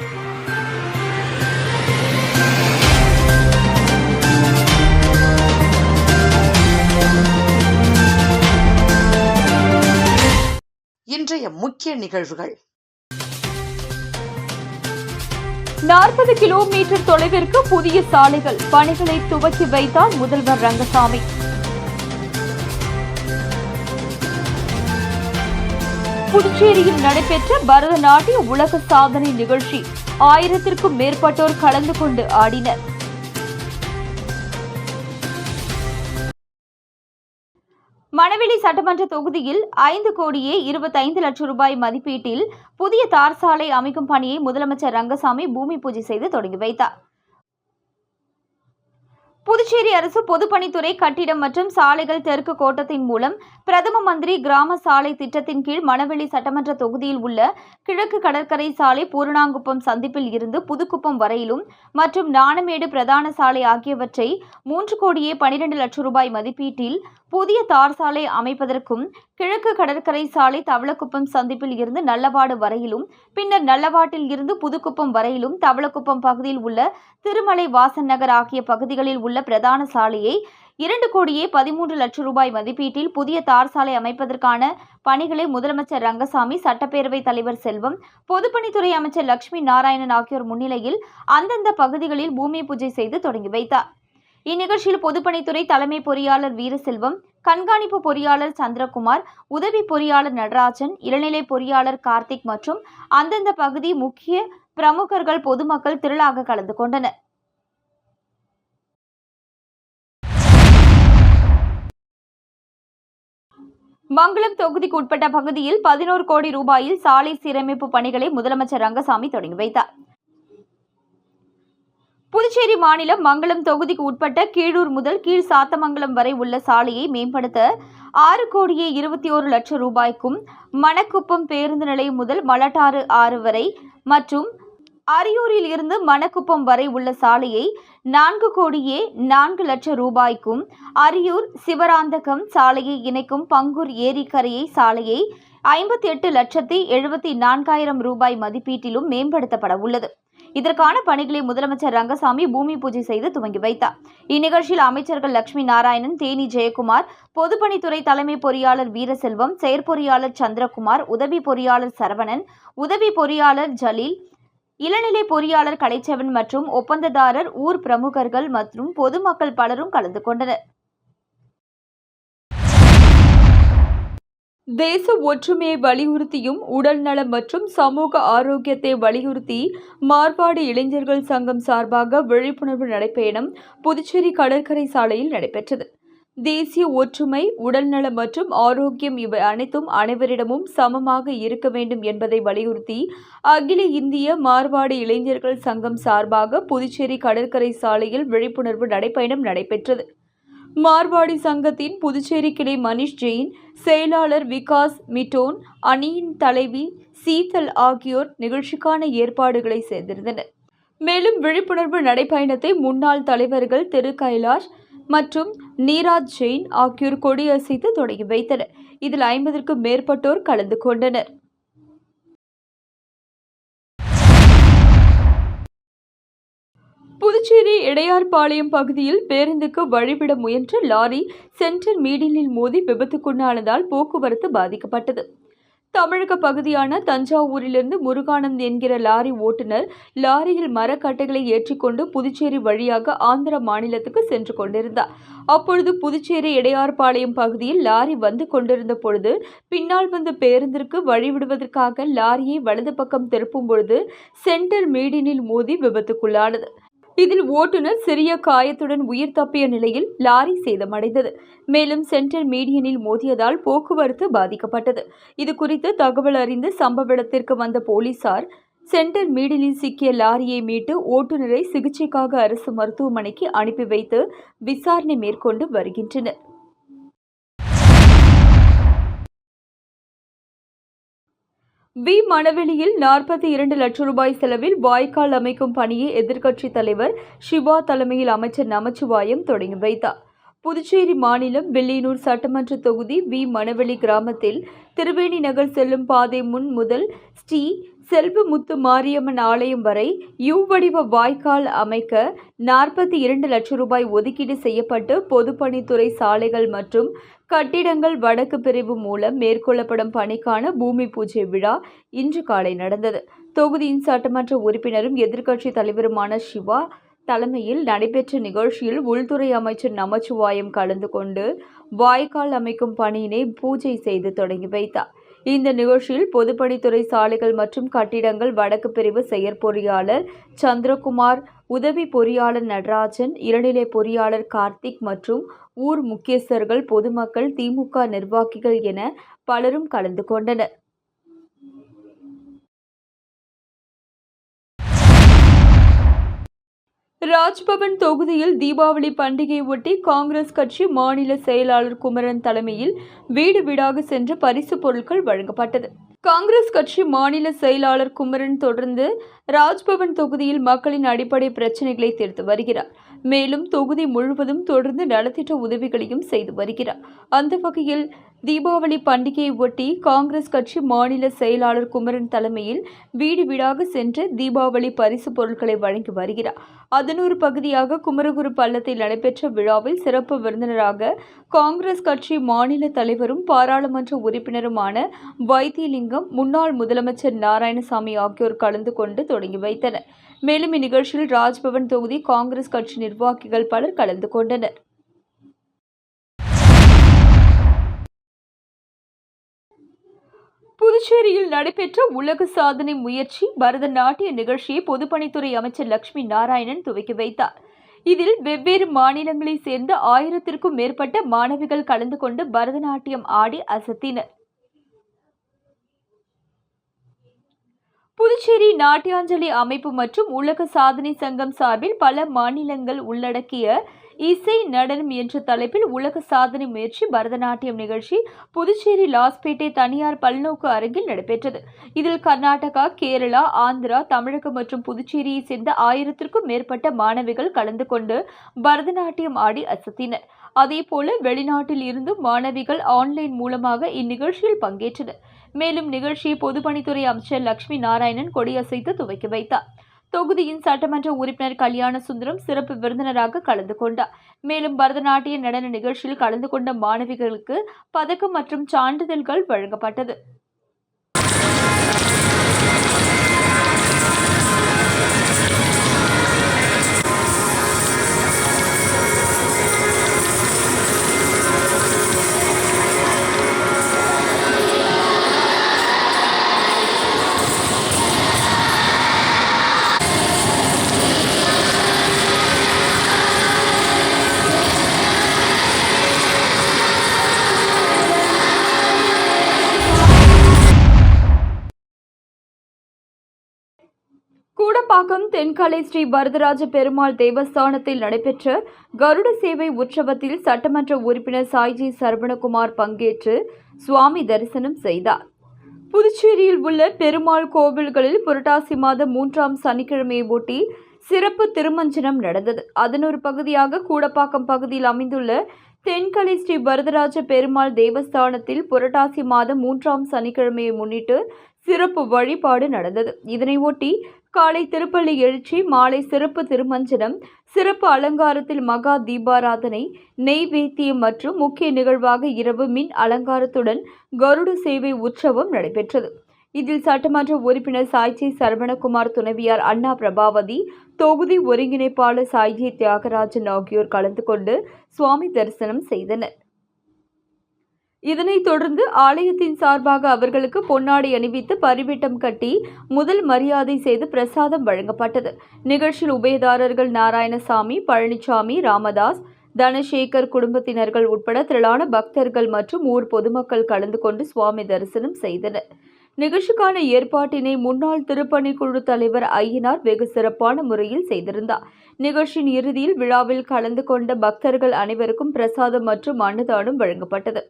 இன்றைய முக்கிய நிகழ்வுகள். நாற்பது கிலோமீட்டர் தொலைவிற்கு புதிய சாலைகள். பணிகளை துவக்கி வைத்தார் முதல்வர் ரங்கசாமி. புதுச்சேரியில் நடைபெற்ற பரதநாட்டிய உலக சாதனை நிகழ்ச்சி. ஆயிரத்திற்கும் மேற்பட்டோர் கலந்து கொண்டு ஆடினர். மணவெளி சட்டமன்ற தொகுதியில் ஐந்து கோடியே இருபத்தைந்து லட்சம் ரூபாய் மதிப்பீட்டில் புதிய தார் சாலை அமைக்கும் பணியை முதலமைச்சர் ரங்கசாமி பூமி பூஜை செய்து தொடங்கி வைத்தார். புதுச்சேரி அரசு பொதுப்பணித்துறை கட்டிடம் மற்றும் சாலைகள் தெற்கு கோட்டத்தின் மூலம் பிரதம மந்திரி கிராம சாலை திட்டத்தின் கீழ் மணவெளி சட்டமன்ற தொகுதியில் உள்ள கிழக்கு கடற்கரை சாலை பூரணாங்குப்பம் சந்திப்பில் இருந்து புதுக்குப்பம் வரையிலும் மற்றும் நாணமேடு பிரதான சாலை ஆகியவற்றை மூன்று கோடியே பனிரெண்டு லட்சம் ரூபாய் மதிப்பீட்டில் புதிய தார் சாலை அமைப்பதற்கும் கிழக்கு கடற்கரை சாலை தவளக்குப்பம் சந்திப்பில் இருந்து நல்லவாடு வரையிலும் பின்னர் நல்லவாட்டில் இருந்து புதுக்குப்பம் வரையிலும் தவளக்குப்பம் பகுதியில் உள்ள திருமலை வாசன் நகர் ஆகிய பகுதிகளில் உள்ள பிரதான சாலையை இரண்டு கோடியே பதிமூன்று லட்சம் ரூபாய் மதிப்பீட்டில் புதிய தார் சாலை அமைப்பதற்கான பணிகளை முதலமைச்சர் ரங்கசாமி சட்டப்பேரவைத் தலைவர் செல்வம் பொதுப்பணித்துறை அமைச்சர் லட்சுமி நாராயணன் ஆகியோர் முன்னிலையில் அந்தந்த பகுதிகளில் பூமி பூஜை செய்து தொடங்கி வைத்தார். இந்நிகழ்ச்சியில் பொதுப்பணித்துறை தலைமை பொறியாளர் வீரசெல்வம் கண்காணிப்பு பொறியாளர் சந்திரகுமார் உதவி பொறியாளர் நடராஜன் இளநிலை பொறியாளர் கார்த்திக் மற்றும் அந்தந்த பகுதி முக்கிய பிரமுகர்கள் பொதுமக்கள் திரளாக கலந்து கொண்டனர். மங்களம் தொகுதிக்கு உட்பட்ட பகுதியில் பதினோரு கோடி ரூபாயில் சாலை சீரமைப்பு பணிகளை முதலமைச்சர் ரங்கசாமி தொடங்கி வைத்தார். புதுச்சேரி மாநிலம் மங்களம் தொகுதிக்கு உட்பட்ட கீழூர் முதல் கீழ் சாத்தமங்கலம் வரை உள்ள சாலையை மேம்படுத்த ஆறு கோடியே இருபத்தி ஓரு லட்சம் ரூபாய்க்கும் மணக்குப்பம் பேருந்து நிலையம் முதல் மலட்டாறு ஆறு வரை மற்றும் அரியூரில் இருந்து மணக்குப்பம் வரை உள்ள சாலையை நான்கு கோடியே நான்கு லட்சம் ரூபாய்க்கும் அரியூர் சிவராந்தகம் சாலையை இணைக்கும் பங்கூர் ஏரிக்கரையை சாலையை ஐம்பத்தி எட்டு லட்சத்தி எழுபத்தி நான்காயிரம் ரூபாய் மதிப்பீட்டிலும் மேம்படுத்தப்பட உள்ளது. இதற்கான பணிகளை முதலமைச்சர் ரங்கசாமி பூமி பூஜை செய்து துவங்கி வைத்தார். இந்நிகழ்ச்சியில் அமைச்சர்கள் லட்சுமி நாராயணன் தேனி ஜெயக்குமார் பொதுப்பணித்துறை தலைமை பொறியாளர் வீரசெல்வம் செயற்பொறியாளர் சந்திரகுமார் உதவி பொறியாளர் சரவணன் உதவி பொறியாளர் ஜலீல் இளநிலை பொறியாளர் கலைச்செவன் மற்றும் ஒப்பந்ததாரர் ஊர் பிரமுகர்கள் மற்றும் பொதுமக்கள் பலரும் கலந்து கொண்டனர். தேச ஒற்றுமையை வலியுறுத்தியும் உடல் நலம் மற்றும் சமூக ஆரோக்கியத்தை வலியுறுத்தி மார்பாடு இளைஞர்கள் சங்கம் சார்பாக விழிப்புணர்வு நடைப்பயணம் புதுச்சேரி கடற்கரை சாலையில் நடைபெற்றது. தேசிய ஒற்றுமை உடல்நலம் மற்றும் ஆரோக்கியம் இவை அனைத்தும் அனைவரிடமும் சமமாக இருக்க வேண்டும் என்பதை வலியுறுத்தி அகில இந்திய மார்பாடு இளைஞர்கள் சங்கம் சார்பாக புதுச்சேரி கடற்கரை சாலையில் விழிப்புணர்வு நடைப்பயணம் நடைபெற்றது. மார்வாடி சங்கத்தின் புதுச்சேரி கிளை மனிஷ் ஜெயின் செயலாளர் விகாஸ் மிட்டோன் அணியின் தலைவி சீதல் ஆகியோர் நிகழ்ச்சிக்கான ஏற்பாடுகளை செய்திருந்தனர். மேலும் விழிப்புணர்வு நடைப்பயணத்தை முன்னாள் தலைவர்கள் திரு. கைலாஷ் மற்றும் நீராஜ் ஜெயின் ஆகியோர் கொடியசைத்து தொடங்கி வைத்தனர். இதில் ஐம்பதற்கும் மேற்பட்டோர் கலந்து கொண்டனர். புதுச்சேரி இடையார்பாளையம் பகுதியில் பேருந்துக்கு வழிவிட முயன்ற லாரி சென்டர் மீடிலில் மோதி விபத்துக்குள்ளானதால் போக்குவரத்து பாதிக்கப்பட்டது. தமிழக பகுதியான தஞ்சாவூரிலிருந்து முருகானந்த் என்கிற லாரி ஓட்டுநர் லாரியில் மரக்கட்டைகளை ஏற்றிக்கொண்டு புதுச்சேரி வழியாக ஆந்திர மாநிலத்துக்கு சென்று கொண்டிருந்தார். அப்பொழுது புதுச்சேரி இடையார்பாளையம் பகுதியில் லாரி வந்து கொண்டிருந்த பொழுது பின்னால் வந்த பேருந்திற்கு வழிவிடுவதற்காக லாரியை வலது பக்கம் திருப்பும் பொழுது சென்டர் மீடினில் மோதி விபத்துக்குள்ளானது. இதில் ஓட்டுநர் சிறிய காயத்துடன் உயிர் தப்பிய நிலையில் லாரி சேதமடைந்தது. மேலும் சென்டர் மீடியனில் மோதியதால் போக்குவரத்து பாதிக்கப்பட்டது. இது குறித்து தகவல் அறிந்து சம்பவ இடத்திற்கு வந்த போலீசார் சென்டர் மீடியனில் சிக்கிய லாரியை மீட்டு ஓட்டுநரை சிகிச்சைக்காக அரசு மருத்துவமனைக்கு அனுப்பி வைத்து விசாரணை மேற்கொண்டு வருகின்றனர். வி. மணவெளியில் நாற்பத்தி இரண்டு லட்சம் ரூபாய் செலவில் வாய்க்கால் அமைக்கும் பணியை எதிர்க்கட்சித் தலைவர் சிவா தலைமையில் அமைச்சர் நமச்சிவாயம் தொடங்கி வைத்தார். புதுச்சேரி மாநிலம் வில்லியனூர் சட்டமன்ற தொகுதி வி. மணவெளி கிராமத்தில் திருவேணி நகர் செல்லும் பாதை முன் முதல் ஸ்ரீ செல்வமுத்து மாரியம்மன் ஆலயம் வரை யூ வடிவ வாய்க்கால் அமைக்க நாற்பத்தி இரண்டு லட்சம் ரூபாய் ஒதுக்கீடு செய்யப்பட்டு பொதுப்பணித்துறை சாலைகள் மற்றும் கட்டிடங்கள் வடக்கு பிரிவு மூலம் மேற்கொள்ளப்படும் பணிக்கான பூமி பூஜை விழா இன்று காலை நடந்தது. தொகுதியின் சட்டமன்ற உறுப்பினரும் எதிர்க்கட்சி தலைவருமான சிவா தலைமையில் நடைபெற்ற நிகழ்ச்சியில் உள்துறை அமைச்சர் நமச்சிவாயம் கலந்து கொண்டு வாய்க்கால் அமைக்கும் பணியினை பூஜை செய்து தொடங்கி வைத்தார். இந்த நிகழ்ச்சியில் பொதுப்பணித்துறை சாலைகள் மற்றும் கட்டிடங்கள் வடக்கு பிரிவு செயற்பொறியாளர் சந்திரகுமார் உதவி பொறியாளர் நடராஜன் இளநிலை பொறியாளர் கார்த்திக் மற்றும் ஊர் முக்கியஸ்தர்கள் பொதுமக்கள் திமுக நிர்வாகிகள் என பலரும் கலந்து கொண்டனர். ராஜ்பவன் தொகுதியில் தீபாவளி பண்டிகையை ஒட்டி காங்கிரஸ் கட்சி மாநில செயலாளர் குமரன் தலைமையில் வீடு வீடாக சென்று பரிசு பொருட்கள் வழங்கப்பட்டது. காங்கிரஸ் கட்சி மாநில செயலாளர் குமரன் தொடர்ந்து ராஜ்பவன் தொகுதியில் மக்களின் அடிப்படை பிரச்சனைகளை தீர்த்து வருகிறார். மேலும் தொகுதி முழுவதும் தொடர்ந்து நலத்திட்ட உதவிகளையும் செய்து வருகிறார். அந்த வகையில் தீபாவளி பண்டிகையை ஒட்டி காங்கிரஸ் கட்சி மாநில செயலாளர் குமரன் தலைமையில் வீடு வீடாக சென்று தீபாவளி பரிசு பொருட்களை வழங்கி வருகிறார். அதன் ஒரு பகுதியாக குமரகுரு பள்ளத்தில் நடைபெற்ற விழாவில் சிறப்பு விருந்தினராக காங்கிரஸ் கட்சி மாநில தலைவரும் பாராளுமன்ற உறுப்பினருமான வைத்தியலிங்கம் முன்னாள் முதலமைச்சர் நாராயணசாமி ஆகியோர் கலந்து கொண்டு தொடங்கி வைத்தனர். மேலும் இந்நிகழ்ச்சியில் ராஜ்பவன் தொகுதி காங்கிரஸ் கட்சி நிர்வாகிகள் பலர் கலந்து கொண்டனர். புதுச்சேரியில் நடைபெற்ற உலக சாதனை முயற்சி பரதநாட்டிய நிகழ்ச்சியை பொதுப்பணித்துறை அமைச்சர் லட்சுமி நாராயணன் துவக்கி வைத்தார். இதில் வெவ்வேறு மாநிலங்களைச் சேர்ந்த ஆயிரத்திற்கும் மேற்பட்ட மாணவிகள் கலந்து கொண்டு பரதநாட்டியம் ஆடி அசத்தினர். புதுச்சேரி நாட்டியாஞ்சலி அமைப்பு மற்றும் உலக சாதனை சங்கம் சார்பில் பல மாநிலங்கள் உள்ளடக்கிய இசை நடனம் என்ற தலைப்பில் உலக சாதனை முயற்சி பரதநாட்டியம் நிகழ்ச்சி புதுச்சேரி லாஸ்பேட்டை தனியார் பல்நோக்கு அரங்கில் நடைபெற்றது. இதில் கர்நாடகா கேரளா ஆந்திரா தமிழகம் மற்றும் புதுச்சேரியை சேர்ந்த ஆயிரத்திற்கும் மேற்பட்ட மாணவிகள் கலந்து கொண்டு பரதநாட்டியம் ஆடி அசத்தினர். அதேபோல வெளிநாட்டில் இருந்தும் மாணவிகள் ஆன்லைன் மூலமாக இந்நிகழ்ச்சியில் பங்கேற்றனர். மேலும் நிகழ்ச்சியை பொதுப்பணித்துறை அமைச்சர் லட்சுமி நாராயணன் கொடியசைத்து துவக்கி வைத்தார். தொகுதியின் சட்டமன்ற உறுப்பினர் கல்யாண சுந்தரம் சிறப்பு விருந்தினராக கலந்து கொண்டார். மேலும் பரதநாட்டிய நடன நிகழ்ச்சியில் கலந்து கொண்ட மாணவிகளுக்கு பதக்கம் மற்றும் சான்றிதழ்கள் வழங்கப்பட்டது. தென்கலை ஸ்ரீ வரதராஜ பெருமாள் தேவஸ்தானத்தில் நடைபெற்ற கருட சேவை உற்சவத்தில் சட்டமன்ற உறுப்பினர் சாய்ஜி சரவணகுமார் பங்கேற்று சுவாமி தரிசனம் செய்தார். புதுச்சேரியில் உள்ள பெருமாள் கோவில்களில் புரட்டாசி மாதம் மூன்றாம் சனிக்கிழமையை ஒட்டி சிறப்பு திருமஞ்சனம் நடந்தது. அதன் ஒரு பகுதியாக கூடப்பாக்கம் பகுதியில் அமைந்துள்ள தென்கலை ஸ்ரீ வரதராஜ பெருமாள் தேவஸ்தானத்தில் புரட்டாசி மாதம் மூன்றாம் சனிக்கிழமையை முன்னிட்டு சிறப்பு வழிபாடு நடந்தது. இதனை ஒட்டி காலை திருப்பள்ளி எழுச்சி மாலை சிறப்பு திருமஞ்சனம் சிறப்பு அலங்காரத்தில் மகா தீபாராதனை நெய்வேத்தியம் மற்றும் முக்கிய நிகழ்வாக இரவு மின் அலங்காரத்துடன் கருட சேவை உற்சவம் நடைபெற்றது. இதில் சட்டமன்ற உறுப்பினர் சாய்ஜி சரவணகுமார் துணைவியார் அண்ணா பிரபாவதி தொகுதி ஒருங்கிணைப்பாளர் சாய்ஜி தியாகராஜன் ஆகியோர் கலந்து கொண்டு சுவாமி தரிசனம் செய்தனர். இதனைத் தொடர்ந்து ஆலயத்தின் சார்பாக அவர்களுக்கு பொன்னாடை அணிவித்து பரிவிட்டம் கட்டி முதல் மரியாதை செய்து பிரசாதம் வழங்கப்பட்டது. நிகழ்ச்சியில் உபயதாரர்கள் நாராயணசாமி பழனிசாமி ராமதாஸ் தனசேகர் குடும்பத்தினர்கள் உட்பட திரளான பக்தர்கள் மற்றும் ஊர் பொதுமக்கள் கலந்து கொண்டு சுவாமி தரிசனம் செய்தனர். நிகழ்ச்சிக்கான ஏற்பாட்டினை முன்னாள் திருப்பணிக்குழு தலைவர் ஐயனார் வெகு சிறப்பான முறையில் செய்திருந்தார். நிகழ்ச்சியின் இறுதியில் விழாவில் கலந்து கொண்ட பக்தர்கள் அனைவருக்கும் பிரசாதம் மற்றும் அன்னதானம் வழங்கப்பட்டது.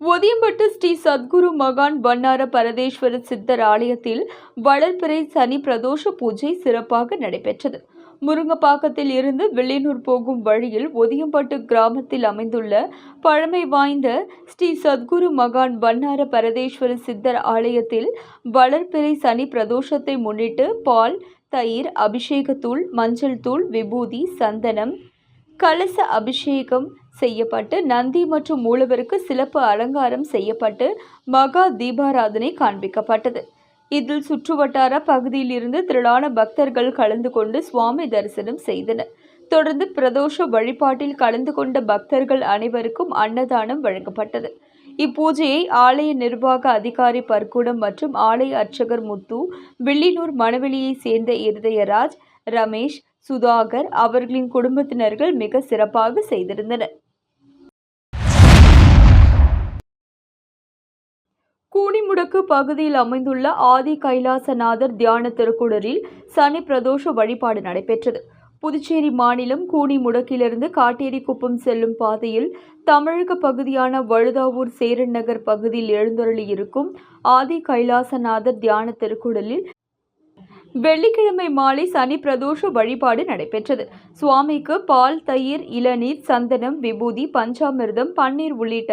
ஒதியம்பட்டு ஸ்ரீ சத்குரு மகான் பன்னார பரதேஸ்வர சித்தர் ஆலயத்தில் வளர்பிறை சனி பிரதோஷ பூஜை சிறப்பாக நடைபெற்றது. முருங்கப்பாக்கத்தில் இருந்து வில்லியனூர் போகும் வழியில் ஒதியம்பட்டு கிராமத்தில் அமைந்துள்ள பழமை வாய்ந்த ஸ்ரீ சத்குரு மகான் பன்னார பரதேஸ்வர சித்தர் ஆலயத்தில் வளர்பிறை சனி பிரதோஷத்தை முன்னிட்டு பால் தயிர் அபிஷேகத்தூள் மஞ்சள் தூள் விபூதி சந்தனம் கலச அபிஷேகம் செய்யப்பட்டு நந்தி மற்றும் மூலவருக்கு சிறப்பு அலங்காரம் செய்யப்பட்டு மகா தீபாராதனை காண்பிக்கப்பட்டது. இதில் சுற்றுவட்டார பகுதியில் இருந்து திரளான பக்தர்கள் கலந்து கொண்டு சுவாமி தரிசனம் செய்தனர். தொடர்ந்து பிரதோஷ வழிபாட்டில் கலந்து கொண்ட பக்தர்கள் அனைவருக்கும் அன்னதானம் வழங்கப்பட்டது. இப்பூஜையை ஆலய நிர்வாக அதிகாரி பர்க்குடம் மற்றும் ஆலய அர்ச்சகர் முத்து வில்லியனூர் மணவெளியைச் சேர்ந்த இருதயராஜ் ரமேஷ் சுதாகர் அவர்களின் குடும்பத்தினர்கள் மிக சிறப்பாக செய்திருந்தனர். கூனிமுடக்கு பகுதியில் அமைந்துள்ள ஆதி கைலாசநாதர் தியான திருக்குடரில் சனி பிரதோஷ வழிபாடு நடைபெற்றது. புதுச்சேரி மாநிலம் கூனிமுடக்கிலிருந்து காட்டேரிக்குப்பம் செல்லும் பாதையில் தமிழக பகுதியான வழுதாவூர் சேரன் நகர் பகுதியில் எழுந்தருளி இருக்கும் ஆதி கைலாசநாதர் தியான திருக்குடலில் வெள்ளிக்கிழமை மாலை சனி பிரதோஷ வழிபாடு நடைபெற்றது. சுவாமிக்கு பால் தயிர் இளநீர் சந்தனம் விபூதி பஞ்சாமிர்தம் பன்னீர் உள்ளிட்ட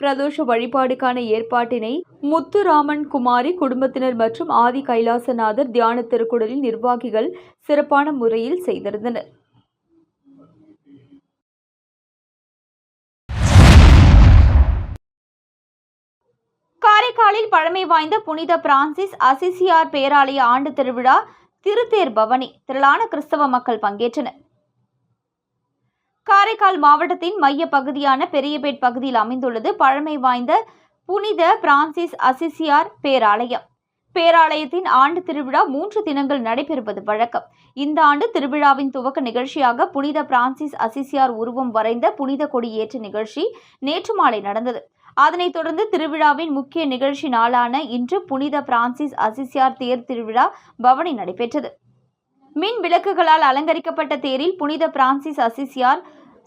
பிரதோஷ வழிபாடுக்கான ஏற்பாட்டினை முத்துராமன் குமாரி குடும்பத்தினர் மற்றும் ஆதி கைலாசநாதர் தியான திருக்குடலின் நிர்வாகிகள் சிறப்பான முறையில் செய்திருந்தனர். காரைக்காலில் பழமை வாய்ந்த புனித பிரான்சிஸ் அசிசியார் பேராலய ஆண்டு திருவிழா திருத்தேர் பவனி திரளான கிறிஸ்தவ மக்கள் பங்கேற்றனர். காரைக்கால் மாவட்டத்தின் மைய பகுதியான பெரியபேட் பகுதியில் அமைந்துள்ளது. பழமை வாய்ந்த புனித பிரான்சிஸ் அசிசியார் பேராலயம். பேராலயத்தின் ஆண்டு திருவிழா மூன்று தினங்கள் நடைபெறுவது வழக்கம். இந்த ஆண்டு திருவிழாவின் துவக்க நிகழ்ச்சியாக புனித பிரான்சிஸ் அசிசியார் உருவம் வரைந்த புனித கொடியேற்ற நிகழ்ச்சி நேற்று மாலை நடந்தது. அதனைத் தொடர்ந்து திருவிழாவின் முக்கிய நிகழ்ச்சி நாளான இன்று புனித பிரான்சிஸ் அசிசியார் தேர் திருவிழா பவனி நடைபெற்றது. மின் விளக்குகளால் அலங்கரிக்கப்பட்ட தேரில் புனித பிரான்சிஸ் அசிசியார்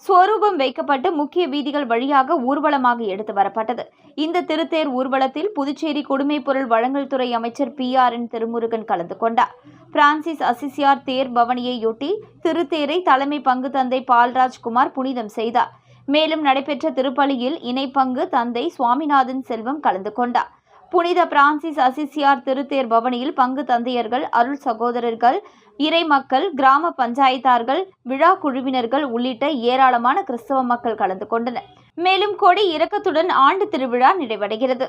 ஸ்வரூபம் வைக்கப்பட்டு முக்கிய வீதிகள் வழியாக ஊர்வலமாக எடுத்து வரப்பட்டது. இந்த திருத்தேர் ஊர்வலத்தில் புதுச்சேரி குடிமைப் பொருள் வழங்கல் துறை அமைச்சர் பி ஆர் என் திருமுருகன் கலந்து கொண்டார். பிரான்சிஸ் அசிசியார் தேர் பவனியையொட்டி திருத்தேரை தலைமை பங்கு தந்தை பால்ராஜ்குமார் புனிதம் செய்தார். மேலும் நடைபெற்ற திருப்பலியில் இணைப்பங்கு தந்தை சுவாமிநாதன் செல்வம் கலந்து கொண்டார். புனித பிரான்சிஸ் அசிசியார் திருத்தேர் பவனியில் பங்கு தந்தையர்கள் அருள் சகோதரர்கள் இறை மக்கள் கிராம பஞ்சாயத்தார்கள் விழா குழுவினர்கள் உள்ளிட்ட ஏராளமான கிறிஸ்தவ மக்கள் கலந்து கொண்டனர். மேலும் கொடி இறக்கத்துடன் ஆண்டு திருவிழா நிறைவடைகிறது.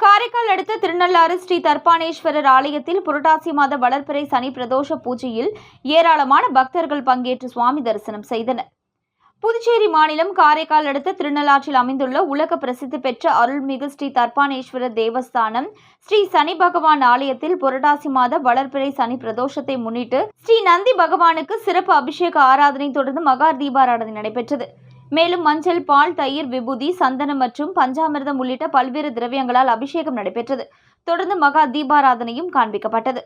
காரைக்கால் அடுத்த திருநள்ளாறு ஸ்ரீ தர்பானேஸ்வரர் ஆலயத்தில் புரட்டாசி மாத வளர்ப்பிறை சனி பிரதோஷ பூஜையில் ஏராளமான பக்தர்கள் பங்கேற்று சுவாமி தரிசனம் செய்தனர். புதுச்சேரி மாநிலம் காரைக்கால் அடுத்த திருநள்ளாற்றில் அமைந்துள்ள உலக பிரசித்தி பெற்ற அருள்மிகு ஸ்ரீ தர்பானேஸ்வரர் தேவஸ்தானம் ஸ்ரீ சனி பகவான் ஆலயத்தில் புரட்டாசி மாத வளர்பிறை சனி பிரதோஷத்தை முன்னிட்டு ஸ்ரீ நந்தி பகவானுக்கு சிறப்பு அபிஷேக ஆராதனை தொடர்ந்து மகா தீபாராதனை நடைபெற்றது. மேலும் மஞ்சள் பால் தயிர் விபூதி சந்தனம் மற்றும் பஞ்சாமிர்தம் உள்ளிட்ட பல்வேறு திரவியங்களால் அபிஷேகம் நடைபெற்றது. தொடர்ந்து மகா தீபாராதனையும் காண்பிக்கப்பட்டது.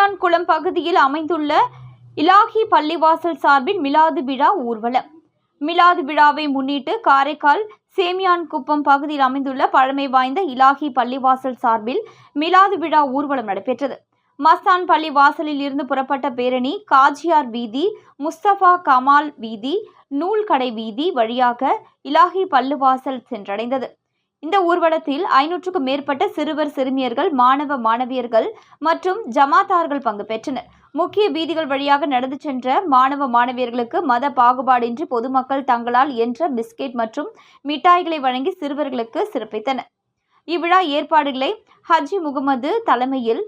காரைக்கால் குளம் பகுதியில் அமைந்துள்ள இலாகி பள்ளிவாசல் சார்பில் மிலாது விழா ஊர்வலம். மிலாது விழாவை முன்னிட்டு காரைக்கால் சேமியான்குப்பம் பகுதியில் அமைந்துள்ள பழமை வாய்ந்த இலாஹி பள்ளிவாசல் சார்பில் மிலாது விழா ஊர்வலம் நடைபெற்றது. மஸ்தான் பள்ளி வாசலில் இருந்து புறப்பட்ட பேரணி காஜியார் வீதி முஸ்தபா கமால் வீதி நூல்கடை வீதி வழியாக இலாஹி பள்ளிவாசல் சென்றடைந்தது. இந்த ஊர்வலத்தில் ஐநூற்றுக்கும் மேற்பட்ட சிறுவர் சிறுமியர்கள் மாணவ மாணவியர்கள் மற்றும் ஜமாத்தார்கள் பங்கு பெற்றனர். முக்கிய வீதிகள் வழியாக நடந்து சென்ற மாணவ மாணவியர்களுக்கு மத பாகுபாடின்றி பொதுமக்கள் தங்களால் என்ற பிஸ்கெட் மற்றும் மிட்டாய்களை வழங்கி சிறுவர்களுக்கு சிறப்பித்தனர். இவ்விழா ஏற்பாடுகளை ஹஜி முகமது தலைமையில்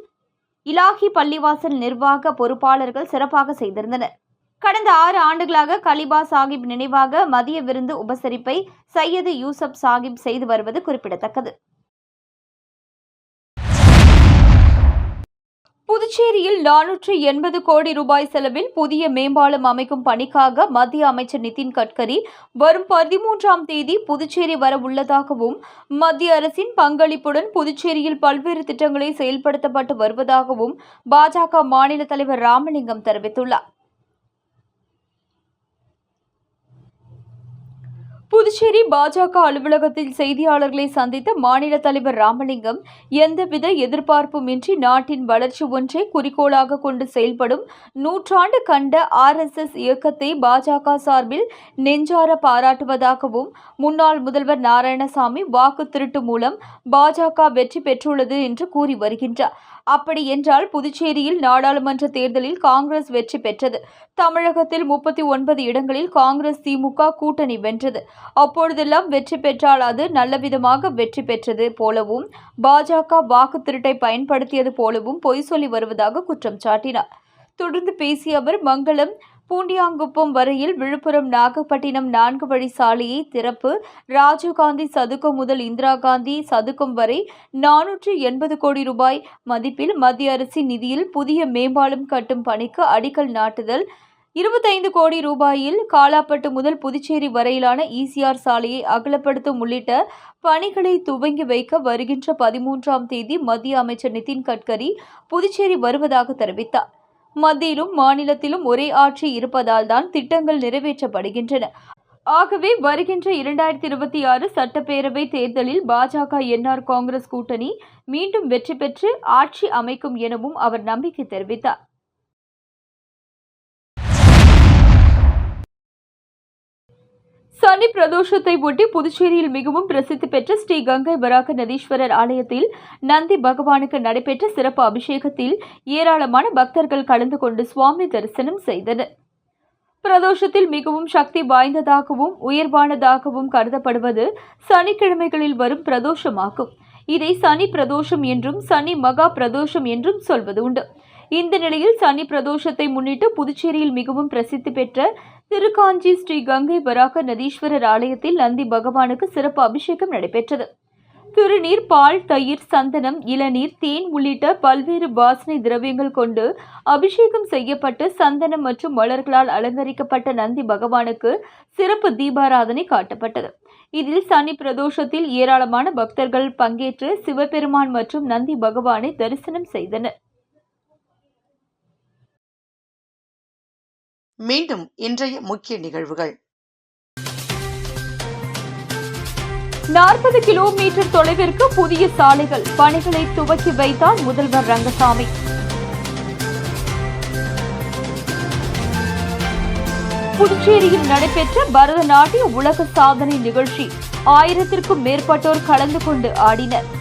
இலாஹி பள்ளிவாசல் நிர்வாக பொறுப்பாளர்கள் சிறப்பாக செய்திருந்தனர். கடந்த ஆறு ஆண்டுகளாக கலிபா சாஹிப் நினைவாக மதிய விருந்து உபசரிப்பை சையது யூசப் சாஹிப் செய்து வருவது குறிப்பிடத்தக்கது. புதுச்சேரியில் நானூற்று எண்பது கோடி ரூபாய் செலவில் புதிய மேம்பாலம் அமைக்கும் பணிக்காக மத்திய அமைச்சர் நிதின் கட்கரி வரும் பதிமூன்றாம் தேதி புதுச்சேரி வர உள்ளதாகவும் மத்திய அரசின் பங்களிப்புடன் புதுச்சேரியில் பல்வேறு திட்டங்களை செயல்படுத்தப்பட்டு வருவதாகவும் பாஜக மாநில தலைவர் ராமலிங்கம் தெரிவித்துள்ளார். புதுச்சேரி பாஜக அலுவலகத்தில் செய்தியாளர்களை சந்தித்த மாநில தலைவர் ராமலிங்கம் எந்தவித எதிர்பார்ப்புமின்றி நாட்டின் வளர்ச்சி ஒன்றை குறிக்கோளாக கொண்டு செயல்படும் நூற்றாண்டு கண்ட ஆர்எஸ்எஸ் இயக்கத்தை பாஜக சார்பில் நெஞ்சார பாராட்டுவதாகவும் முன்னாள் முதல்வர் நாராயணசாமி வாக்கு திருட்டு மூலம் பாஜக வெற்றி பெற்றுள்ளது என்று கூறி வருகின்றார். அப்படி என்றால் புதுச்சேரியில் நாடாளுமன்ற தேர்தலில் காங்கிரஸ் வெற்றி பெற்றது. தமிழகத்தில் முப்பத்தி ஒன்பது இடங்களில் காங்கிரஸ் திமுக கூட்டணி வென்றது. அப்பொழுதெல்லாம் வெற்றி பெற்றால் அது நல்லவிதமாக வெற்றி பெற்றது போலவும் பாஜக வாக்கு திருட்டை பயன்படுத்தியது போலவும் பொய் சொல்லி வருவதாக குற்றம் சாட்டினார். தொடர்ந்து பேசிய அவர் மங்களம் பூண்டியாங்குப்பம் வரையில் விழுப்புரம் நாகப்பட்டினம் நான்கு வழி சாலையை திறப்பு. ராஜீவ்காந்தி சதுக்கம் முதல் இந்திரா காந்தி சதுக்கம் வரை நானூற்று எண்பது கோடி ரூபாய் மதிப்பில் மத்திய அரசின் நிதியில் புதிய மேம்பாலம் கட்டும் பணிக்கு அடிக்கல் நாட்டுதல். இருபத்தைந்து கோடி ரூபாயில் காலாப்பட்டு முதல் புதுச்சேரி வரையிலான ஈசிஆர் சாலையை அகலப்படுத்தும் உள்ளிட்ட பணிகளை துவங்கி வைக்க வருகின்ற பதிமூன்றாம் தேதி மத்திய அமைச்சர் நிதின் கட்கரி புதுச்சேரி வருவதாக தெரிவித்தார். மத்தியிலும் மாநிலத்திலும் ஒரே ஆட்சி இருப்பதால் தான் திட்டங்கள் நிறைவேற்றப்படுகின்றன. ஆகவே வருகின்ற இரண்டாயிரத்தி இருபத்தி ஆறு சட்டப்பேரவை தேர்தலில் பாஜக என்ஆர் காங்கிரஸ் கூட்டணி மீண்டும் வெற்றி பெற்று ஆட்சி அமைக்கும் எனவும் அவர் நம்பிக்கை தெரிவித்தார். சனி பிரதோஷத்தை ஒட்டி புதுச்சேரியில் மிகவும் பிரசித்தி பெற்ற ஸ்ரீ கங்கை வராக நதீஸ்வரர் ஆலயத்தில் நந்தி பகவானுக்கு நடைபெற்ற சிறப்பு அபிஷேகத்தில் ஏராளமான பக்தர்கள் கலந்து கொண்டு சுவாமி தரிசனம் செய்தனர். பிரதோஷத்தில் மிகவும் சக்தி வாய்ந்ததாகவும் உயர்வானதாகவும் கருதப்படுவது சனிக்கிழமைகளில் வரும் பிரதோஷமாகும். இதை சனி பிரதோஷம் என்றும் சனி மகா பிரதோஷம் என்றும் சொல்வது உண்டு இந்த நிலையில் சனி பிரதோஷத்தை முன்னிட்டு புதுச்சேரியில் மிகவும் பிரசித்தி பெற்ற திருக்காஞ்சி ஸ்ரீ கங்கை வராக நதீஸ்வரர் ஆலயத்தில் நந்தி பகவானுக்கு சிறப்பு அபிஷேகம் நடைபெற்றது. திருநீர் பால் தயிர் சந்தனம் இளநீர் தேன் உள்ளிட்ட பல்வேறு வாசனை திரவியங்கள் கொண்டு அபிஷேகம் செய்யப்பட்டு சந்தனம் மற்றும் மலர்களால் அலங்கரிக்கப்பட்ட நந்தி பகவானுக்கு சிறப்பு தீபாராதனை காட்டப்பட்டது. இதில் சனி பிரதோஷத்தில் ஏராளமான பக்தர்கள் பங்கேற்று சிவபெருமான் மற்றும் நந்தி பகவானை தரிசனம் செய்தனர். மீண்டும் இன்றைய முக்கிய நிகழ்வுகள். நாற்பது கிலோமீட்டர் தொலைவிற்கு புதிய சாலைகள் பணிகளை துவக்கி வைத்தார் முதல்வர் ரங்கசாமி. புதுச்சேரியில் நடைபெற்ற பரதநாட்டிய உலக சாதனை நிகழ்ச்சி ஆயிரத்திற்கும் மேற்பட்டோர் கலந்து கொண்டு ஆடினர்.